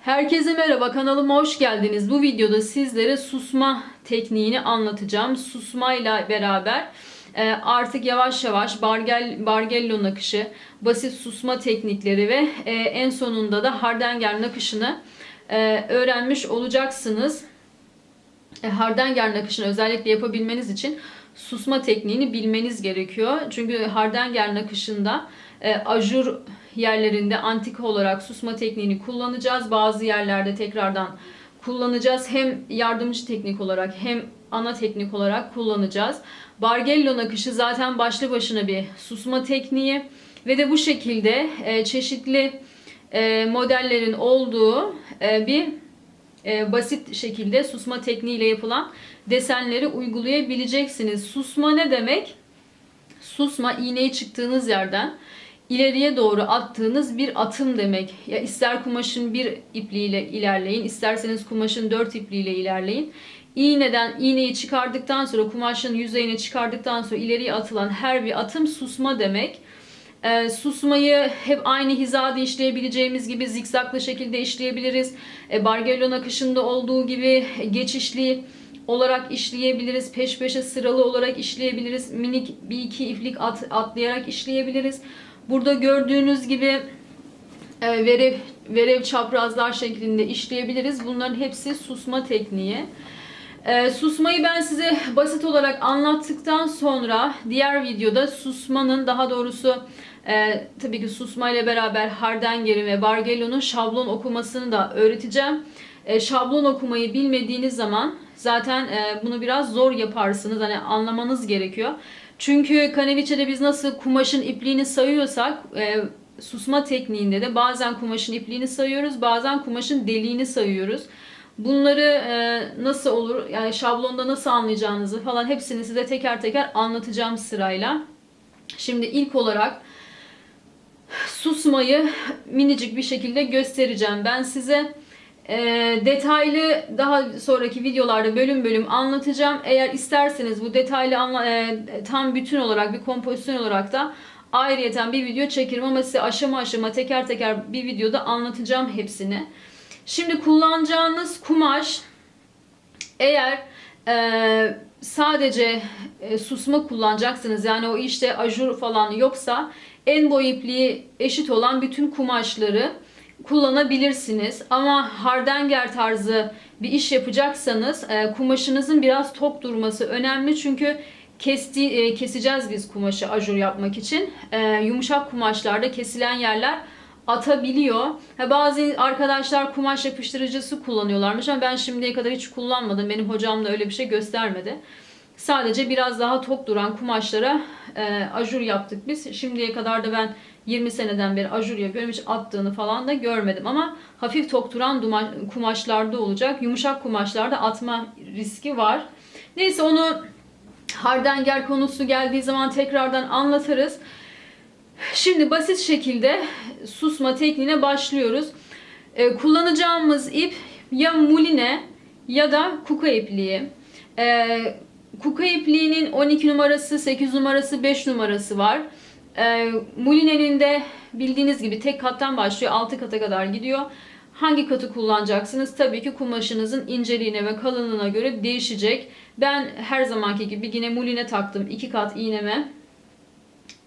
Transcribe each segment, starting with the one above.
Herkese merhaba kanalıma hoş geldiniz. Bu videoda sizlere susma tekniğini anlatacağım. Susmayla beraber e, artık yavaş yavaş bargel, bargello nakışı, basit susma teknikleri ve e, en sonunda da hardanger nakışını e, öğrenmiş olacaksınız. Hardanger nakışını özellikle yapabilmeniz için susma tekniğini bilmeniz gerekiyor. Çünkü Hardanger nakışında e, ajur yerlerinde antika olarak susma tekniğini kullanacağız. Bazı yerlerde tekrardan kullanacağız. Hem yardımcı teknik olarak hem ana teknik olarak kullanacağız. Bargello nakışı zaten başlı başına bir susma tekniği ve de bu şekilde e, çeşitli e, modellerin olduğu e, bir basit şekilde susma tekniğiyle yapılan desenleri uygulayabileceksiniz. Susma ne demek? Susma iğneyi çıktığınız yerden ileriye doğru attığınız bir atım demek. Ya ister kumaşın bir ipliğiyle ilerleyin, isterseniz kumaşın dört ipliğiyle ilerleyin. İğneden iğneyi çıkardıktan sonra kumaşın yüzeyini çıkardıktan sonra ileriye atılan her bir atım susma demek. Ee, susmayı hep aynı hizada işleyebileceğimiz gibi zikzaklı şekilde işleyebiliriz. E, Bargello nakışında olduğu gibi geçişli olarak işleyebiliriz. Peş peşe sıralı olarak işleyebiliriz. Minik bir iki iplik at, atlayarak işleyebiliriz. Burada gördüğünüz gibi e, verev, verev çaprazlar şeklinde işleyebiliriz. Bunların hepsi susma tekniği. E, susmayı ben size basit olarak anlattıktan sonra diğer videoda susmanın daha doğrusu e, tabii ki susma ile beraber Hardanger'in ve Bargello'nun şablon okumasını da öğreteceğim. E, şablon okumayı bilmediğiniz zaman zaten e, bunu biraz zor yaparsınız. Hani anlamanız gerekiyor. Çünkü kaneviçede biz nasıl kumaşın ipliğini sayıyorsak e, susma tekniğinde de bazen kumaşın ipliğini sayıyoruz, bazen kumaşın deliğini sayıyoruz. Bunları e, nasıl olur, yani şablonda nasıl anlayacağınızı falan hepsini size teker teker anlatacağım sırayla. Şimdi ilk olarak susmayı minicik bir şekilde göstereceğim. Ben size e, detaylı daha sonraki videolarda bölüm bölüm anlatacağım. Eğer isterseniz bu detaylı e, tam bütün olarak bir kompozisyon olarak da ayrıyeten bir video çekerim ama size aşama aşama teker teker bir videoda anlatacağım hepsini. Şimdi kullanacağınız kumaş eğer e, sadece e, susma kullanacaksınız yani o işte ajur falan yoksa en boy ipliği eşit olan bütün kumaşları kullanabilirsiniz. Ama hardanger tarzı bir iş yapacaksanız e, kumaşınızın biraz tok durması önemli. Çünkü kesti, e, keseceğiz biz kumaşı ajur yapmak için. E, yumuşak kumaşlarda kesilen yerler atabiliyor. Ha, bazı arkadaşlar kumaş yapıştırıcısı kullanıyorlarmış ama ben şimdiye kadar hiç kullanmadım. Benim hocam da öyle bir şey göstermedi. Sadece biraz daha tok duran kumaşlara e, ajur yaptık biz. Şimdiye kadar da ben 20 seneden beri ajur yapıyorum. Hiç attığını falan da görmedim. Ama hafif tok duran duma- kumaşlarda olacak. Yumuşak kumaşlarda atma riski var. Neyse onu hardanger konusu geldiği zaman tekrardan anlatırız. Şimdi basit şekilde susma tekniğine başlıyoruz. Ee, kullanacağımız ip ya muline ya da kuka ipliği. Ee, kuka ipliğinin 12 numarası, 8 numarası, 5 numarası var. Ee, mulinenin de bildiğiniz gibi tek kattan başlıyor, 6 kata kadar gidiyor. Hangi katı kullanacaksınız? Tabii ki kumaşınızın inceliğine ve kalınlığına göre değişecek. Ben her zamanki gibi yine muline taktım. 2 kat iğneme.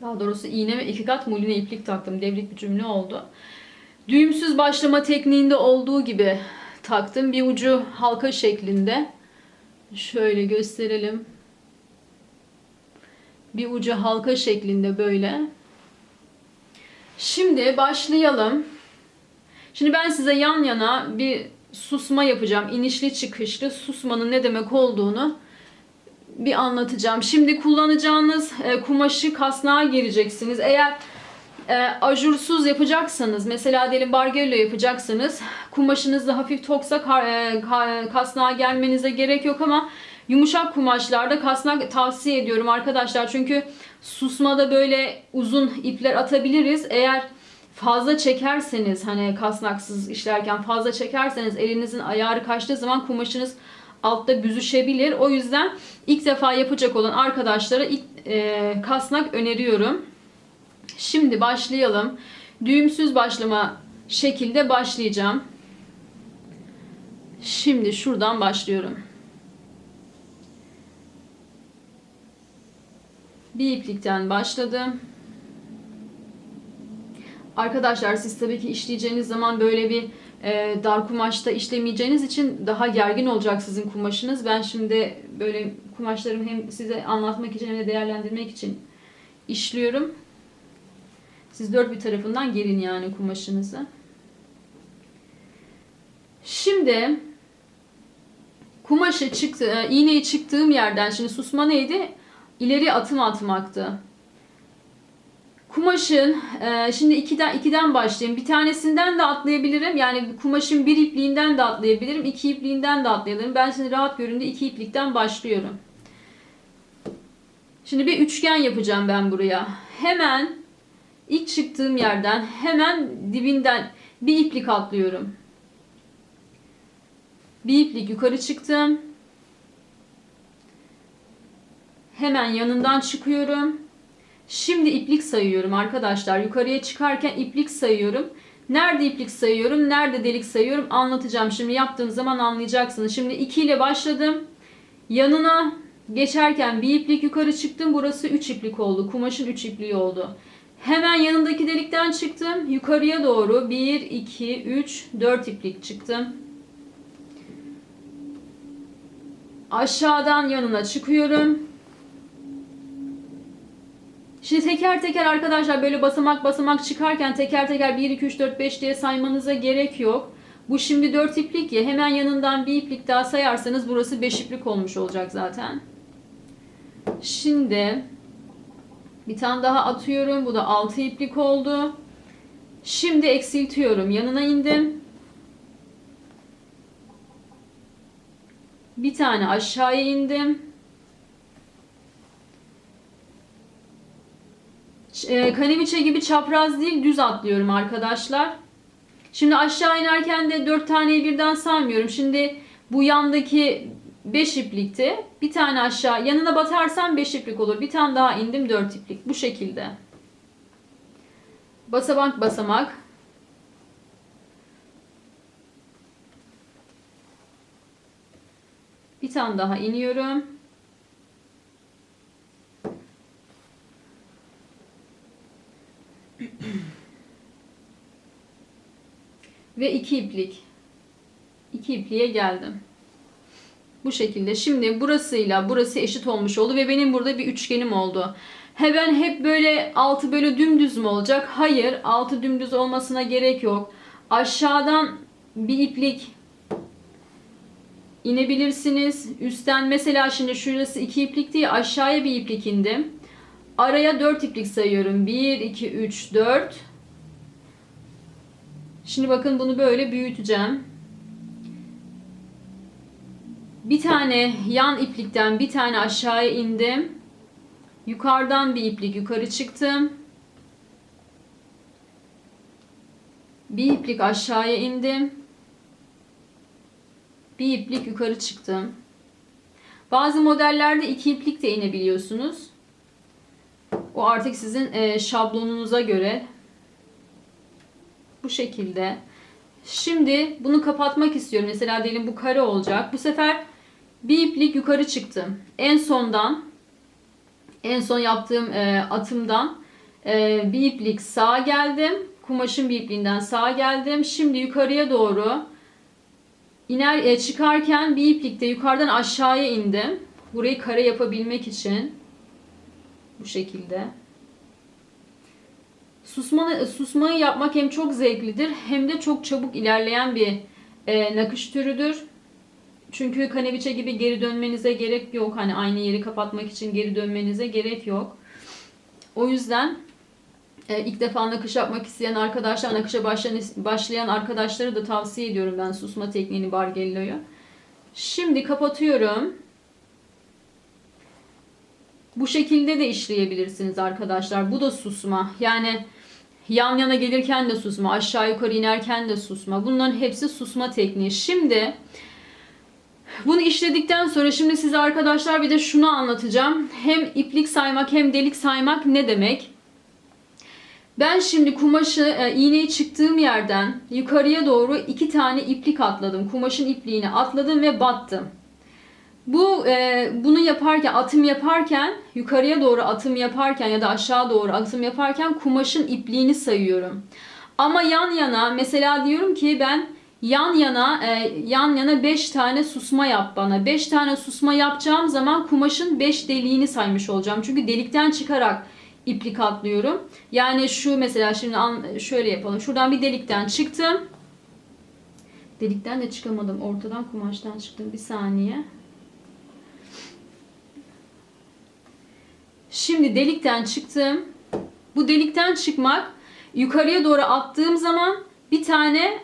Daha doğrusu iğneme 2 kat muline iplik taktım. Devrik bir cümle oldu. Düğümsüz başlama tekniğinde olduğu gibi taktım. Bir ucu halka şeklinde. Şöyle gösterelim. Bir ucu halka şeklinde böyle. Şimdi başlayalım. Şimdi ben size yan yana bir susma yapacağım. İnişli çıkışlı susmanın ne demek olduğunu bir anlatacağım. Şimdi kullanacağınız e, kumaşı kasnağa gireceksiniz. Eğer e, ajursuz yapacaksanız, mesela diyelim bargello yapacaksanız, kumaşınız da hafif toksa ka- e, ka- kasnağa gelmenize gerek yok ama yumuşak kumaşlarda kasnak tavsiye ediyorum arkadaşlar. Çünkü susmada böyle uzun ipler atabiliriz. Eğer fazla çekerseniz hani kasnaksız işlerken fazla çekerseniz elinizin ayarı kaçtığı zaman kumaşınız altta büzüşebilir. O yüzden ilk defa yapacak olan arkadaşlara ilk e, kasnak öneriyorum. Şimdi başlayalım. Düğümsüz başlama şekilde başlayacağım. Şimdi şuradan başlıyorum. Bir iplikten başladım. Arkadaşlar siz tabii ki işleyeceğiniz zaman böyle bir e, dar kumaşta işlemeyeceğiniz için daha gergin olacak sizin kumaşınız. Ben şimdi böyle kumaşlarımı hem size anlatmak için hem de değerlendirmek için işliyorum. Siz dört bir tarafından gerin yani kumaşınızı. Şimdi kumaşı çıktı, e, iğneyi çıktığım yerden şimdi susma neydi? İleri atım atmaktı. Kumaşın e, şimdi ikiden ikiden başlayayım. Bir tanesinden de atlayabilirim. Yani kumaşın bir ipliğinden de atlayabilirim. iki ipliğinden de atlayabilirim. Ben şimdi rahat göründüğü iki iplikten başlıyorum. Şimdi bir üçgen yapacağım ben buraya. Hemen ilk çıktığım yerden hemen dibinden bir iplik atlıyorum. Bir iplik yukarı çıktım. Hemen yanından çıkıyorum. Şimdi iplik sayıyorum arkadaşlar. Yukarıya çıkarken iplik sayıyorum. Nerede iplik sayıyorum, nerede delik sayıyorum anlatacağım. Şimdi yaptığım zaman anlayacaksınız. Şimdi 2 ile başladım. Yanına geçerken bir iplik yukarı çıktım. Burası 3 iplik oldu. Kumaşın 3 ipliği oldu. Hemen yanındaki delikten çıktım. Yukarıya doğru 1, 2, 3, 4 iplik çıktım. Aşağıdan yanına çıkıyorum. Şimdi teker teker arkadaşlar böyle basamak basamak çıkarken teker teker 1, 2, 3, 4, 5 diye saymanıza gerek yok. Bu şimdi 4 iplik ya hemen yanından bir iplik daha sayarsanız burası 5 iplik olmuş olacak zaten. Şimdi bir tane daha atıyorum. Bu da 6 iplik oldu. Şimdi eksiltiyorum. Yanına indim. Bir tane aşağıya indim. E, kaneviçe gibi çapraz değil düz atlıyorum arkadaşlar. Şimdi aşağı inerken de 4 taneyi birden saymıyorum. Şimdi bu yandaki 5 iplikti. Bir tane aşağı yanına batarsam 5 iplik olur. Bir tane daha indim 4 iplik. Bu şekilde. Basamak basamak. Bir tane daha iniyorum. Ve iki iplik. İki ipliğe geldim. Bu şekilde. Şimdi burasıyla burası eşit olmuş oldu ve benim burada bir üçgenim oldu. He ben hep böyle altı böyle dümdüz mü olacak? Hayır. Altı dümdüz olmasına gerek yok. Aşağıdan bir iplik inebilirsiniz. Üstten mesela şimdi şurası iki iplik değil aşağıya bir iplik indim. Araya dört iplik sayıyorum. Bir, iki, üç, dört. Şimdi bakın bunu böyle büyüteceğim. Bir tane yan iplikten bir tane aşağıya indim. Yukarıdan bir iplik yukarı çıktım. Bir iplik aşağıya indim. Bir iplik yukarı çıktım. Bazı modellerde iki iplik de inebiliyorsunuz. O artık sizin e, şablonunuza göre bu şekilde. Şimdi bunu kapatmak istiyorum. Mesela diyelim bu kare olacak. Bu sefer bir iplik yukarı çıktım. En sondan en son yaptığım e, atımdan e, bir iplik sağa geldim. Kumaşın bir ipliğinden sağa geldim. Şimdi yukarıya doğru iner e, çıkarken bir iplikte yukarıdan aşağıya indim. Burayı kare yapabilmek için bu şekilde. Susma, susmayı yapmak hem çok zevklidir hem de çok çabuk ilerleyen bir e, nakış türüdür. Çünkü kaneviçe gibi geri dönmenize gerek yok. Hani aynı yeri kapatmak için geri dönmenize gerek yok. O yüzden e, ilk defa nakış yapmak isteyen arkadaşlar, nakışa başlayan, başlayan arkadaşları da tavsiye ediyorum ben susma tekniğini Bargello'yu. Şimdi kapatıyorum. Bu şekilde de işleyebilirsiniz arkadaşlar. Bu da susma. Yani yan yana gelirken de susma, aşağı yukarı inerken de susma. Bunların hepsi susma tekniği. Şimdi bunu işledikten sonra şimdi size arkadaşlar bir de şunu anlatacağım. Hem iplik saymak hem delik saymak ne demek? Ben şimdi kumaşı e, iğneyi çıktığım yerden yukarıya doğru iki tane iplik atladım. Kumaşın ipliğini atladım ve battım. Bu e, bunu yaparken atım yaparken yukarıya doğru atım yaparken ya da aşağı doğru atım yaparken kumaşın ipliğini sayıyorum. Ama yan yana mesela diyorum ki ben yan yana e, yan yana 5 tane susma yap bana. 5 tane susma yapacağım zaman kumaşın 5 deliğini saymış olacağım. Çünkü delikten çıkarak iplik atlıyorum. Yani şu mesela şimdi şöyle yapalım. Şuradan bir delikten çıktım. Delikten de çıkamadım. Ortadan kumaştan çıktım. Bir saniye. Şimdi delikten çıktım. Bu delikten çıkmak yukarıya doğru attığım zaman bir tane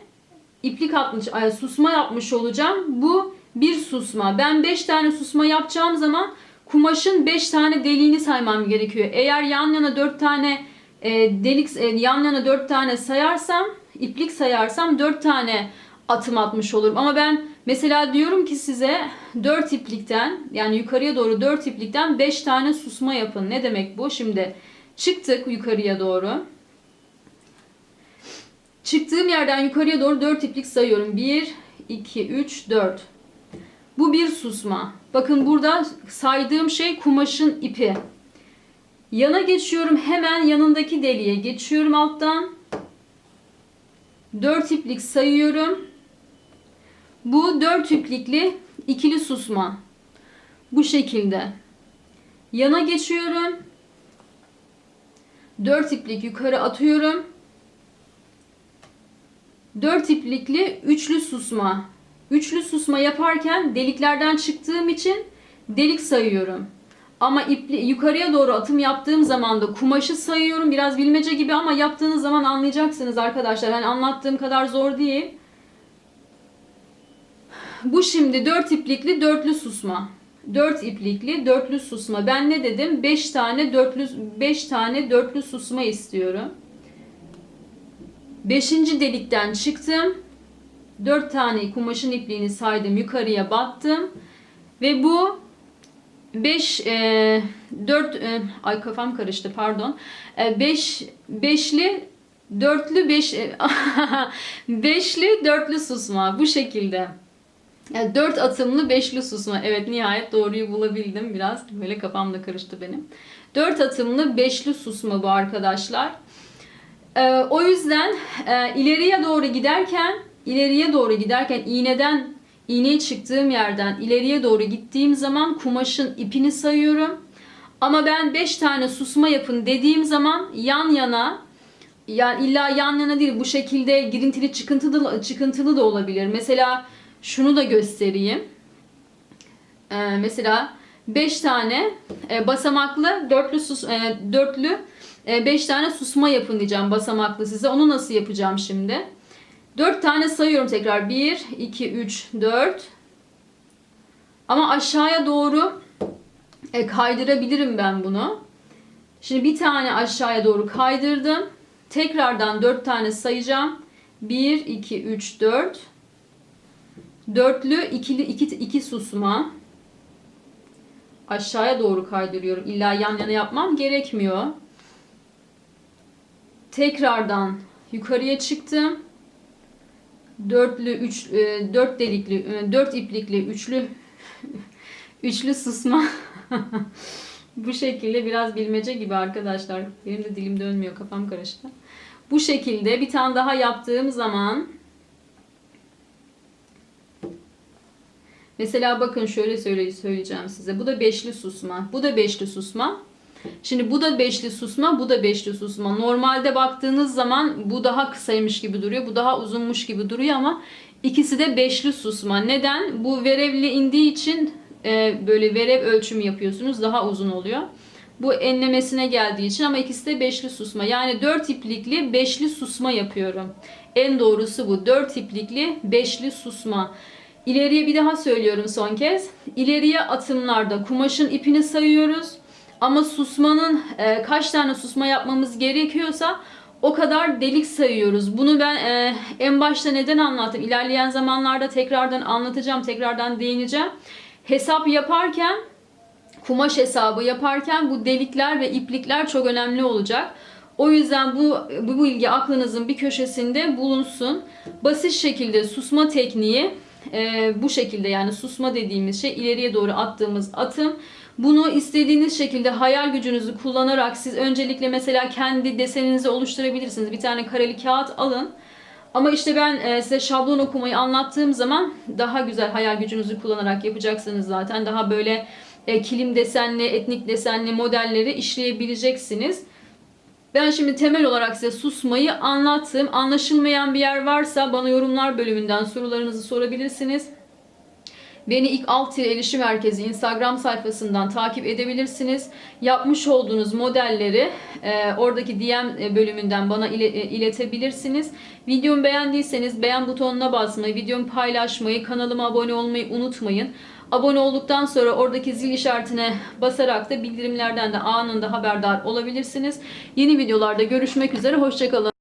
iplik atmış, ay, susma yapmış olacağım. Bu bir susma. Ben 5 tane susma yapacağım zaman kumaşın 5 tane deliğini saymam gerekiyor. Eğer yan yana 4 tane e, delik e, yan yana 4 tane sayarsam, iplik sayarsam 4 tane atım atmış olurum. Ama ben mesela diyorum ki size 4 iplikten yani yukarıya doğru 4 iplikten 5 tane susma yapın. Ne demek bu? Şimdi çıktık yukarıya doğru. Çıktığım yerden yukarıya doğru 4 iplik sayıyorum. 1, 2, 3, 4. Bu bir susma. Bakın burada saydığım şey kumaşın ipi. Yana geçiyorum. Hemen yanındaki deliğe geçiyorum alttan. 4 iplik sayıyorum. Bu 4 iplikli ikili susma. Bu şekilde. Yana geçiyorum. 4 iplik yukarı atıyorum. 4 iplikli üçlü susma. Üçlü susma yaparken deliklerden çıktığım için delik sayıyorum. Ama ipli, yukarıya doğru atım yaptığım zaman da kumaşı sayıyorum. Biraz bilmece gibi ama yaptığınız zaman anlayacaksınız arkadaşlar. Hani anlattığım kadar zor değil. Bu şimdi 4 iplikli dörtlü susma. 4 iplikli dörtlü susma. Ben ne dedim? 5 tane dörtlü 5 tane dörtlü susma istiyorum. Beşinci delikten çıktım. Dört tane kumaşın ipliğini saydım. Yukarıya battım. Ve bu 5 e, 4 e, ay kafam karıştı pardon. 5 beşli dörtlü 5 beş, beşli dörtlü susma bu şekilde. Yani 4 atımlı beşli susma. Evet nihayet doğruyu bulabildim. Biraz böyle kafam da karıştı benim. 4 atımlı beşli susma bu arkadaşlar. Ee, o yüzden e, ileriye doğru giderken ileriye doğru giderken iğneden iğneyi çıktığım yerden ileriye doğru gittiğim zaman kumaşın ipini sayıyorum. Ama ben 5 tane susma yapın dediğim zaman yan yana yani illa yan yana değil bu şekilde girintili çıkıntılı çıkıntılı da olabilir. Mesela şunu da göstereyim. Ee, mesela 5 tane e, basamaklı dörtlü sus, e, dörtlü 5 tane susma yapın diyeceğim basamaklı size. Onu nasıl yapacağım şimdi? 4 tane sayıyorum tekrar. 1, 2, 3, 4. Ama aşağıya doğru e, kaydırabilirim ben bunu. Şimdi bir tane aşağıya doğru kaydırdım. Tekrardan 4 tane sayacağım. 1, 2, 3, 4. Dörtlü ikili iki, iki susma. Aşağıya doğru kaydırıyorum. İlla yan yana yapmam gerekmiyor. Tekrardan yukarıya çıktım. Dörtlü, üç, e, dört delikli, e, dört iplikli, üçlü, üçlü susma. Bu şekilde biraz bilmece gibi arkadaşlar. Benim de dilim dönmüyor, kafam karıştı. Bu şekilde bir tane daha yaptığım zaman Mesela bakın şöyle söyle söyleyeceğim size. Bu da beşli susma. Bu da beşli susma. Şimdi bu da beşli susma, bu da beşli susma. Normalde baktığınız zaman bu daha kısaymış gibi duruyor, bu daha uzunmuş gibi duruyor ama ikisi de beşli susma. Neden? Bu verevli indiği için e, böyle verev ölçümü yapıyorsunuz, daha uzun oluyor. Bu enlemesine geldiği için ama ikisi de beşli susma. Yani dört iplikli beşli susma yapıyorum. En doğrusu bu. Dört iplikli beşli susma. İleriye bir daha söylüyorum son kez. İleriye atımlarda kumaşın ipini sayıyoruz. Ama susmanın e, kaç tane susma yapmamız gerekiyorsa o kadar delik sayıyoruz. Bunu ben e, en başta neden anlattım? İlerleyen zamanlarda tekrardan anlatacağım, tekrardan değineceğim. Hesap yaparken, kumaş hesabı yaparken bu delikler ve iplikler çok önemli olacak. O yüzden bu, bu bilgi aklınızın bir köşesinde bulunsun. Basit şekilde susma tekniği e, bu şekilde yani susma dediğimiz şey ileriye doğru attığımız atım. Bunu istediğiniz şekilde hayal gücünüzü kullanarak siz öncelikle mesela kendi deseninizi oluşturabilirsiniz. Bir tane kareli kağıt alın. Ama işte ben e, size şablon okumayı anlattığım zaman daha güzel hayal gücünüzü kullanarak yapacaksınız zaten. Daha böyle e, kilim desenli, etnik desenli modelleri işleyebileceksiniz. Ben şimdi temel olarak size susmayı anlattım. Anlaşılmayan bir yer varsa bana yorumlar bölümünden sorularınızı sorabilirsiniz. Beni ilk alt tire erişim merkezi Instagram sayfasından takip edebilirsiniz. Yapmış olduğunuz modelleri e, oradaki DM bölümünden bana ile- e, iletebilirsiniz. Videomu beğendiyseniz beğen butonuna basmayı, videomu paylaşmayı, kanalıma abone olmayı unutmayın. Abone olduktan sonra oradaki zil işaretine basarak da bildirimlerden de anında haberdar olabilirsiniz. Yeni videolarda görüşmek üzere, hoşçakalın.